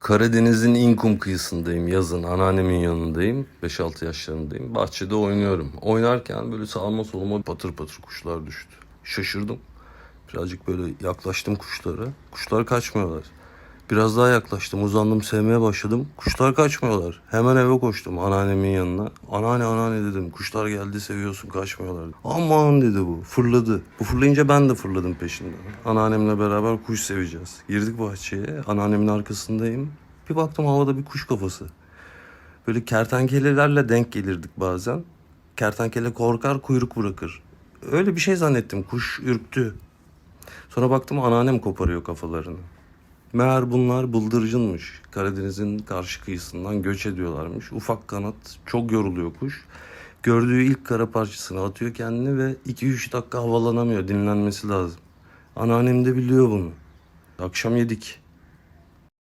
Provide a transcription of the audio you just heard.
Karadeniz'in İnkum kıyısındayım yazın. Anneannemin yanındayım. 5-6 yaşlarındayım. Bahçede oynuyorum. Oynarken böyle sağıma soluma patır patır kuşlar düştü. Şaşırdım. Birazcık böyle yaklaştım kuşlara. Kuşlar kaçmıyorlar. Biraz daha yaklaştım. Uzandım sevmeye başladım. Kuşlar kaçmıyorlar. Hemen eve koştum anneannemin yanına. Anneanne anneanne dedim. Kuşlar geldi seviyorsun kaçmıyorlar. Aman dedi bu. Fırladı. Bu fırlayınca ben de fırladım peşinden. Anneannemle beraber kuş seveceğiz. Girdik bahçeye. Anneannemin arkasındayım. Bir baktım havada bir kuş kafası. Böyle kertenkelelerle denk gelirdik bazen. Kertenkele korkar kuyruk bırakır. Öyle bir şey zannettim. Kuş ürktü. Sonra baktım anneannem koparıyor kafalarını. Meğer bunlar bıldırcınmış. Karadeniz'in karşı kıyısından göç ediyorlarmış. Ufak kanat, çok yoruluyor kuş. Gördüğü ilk kara parçasını atıyor kendini ve 2-3 dakika havalanamıyor. Dinlenmesi lazım. Anneannem de biliyor bunu. Akşam yedik.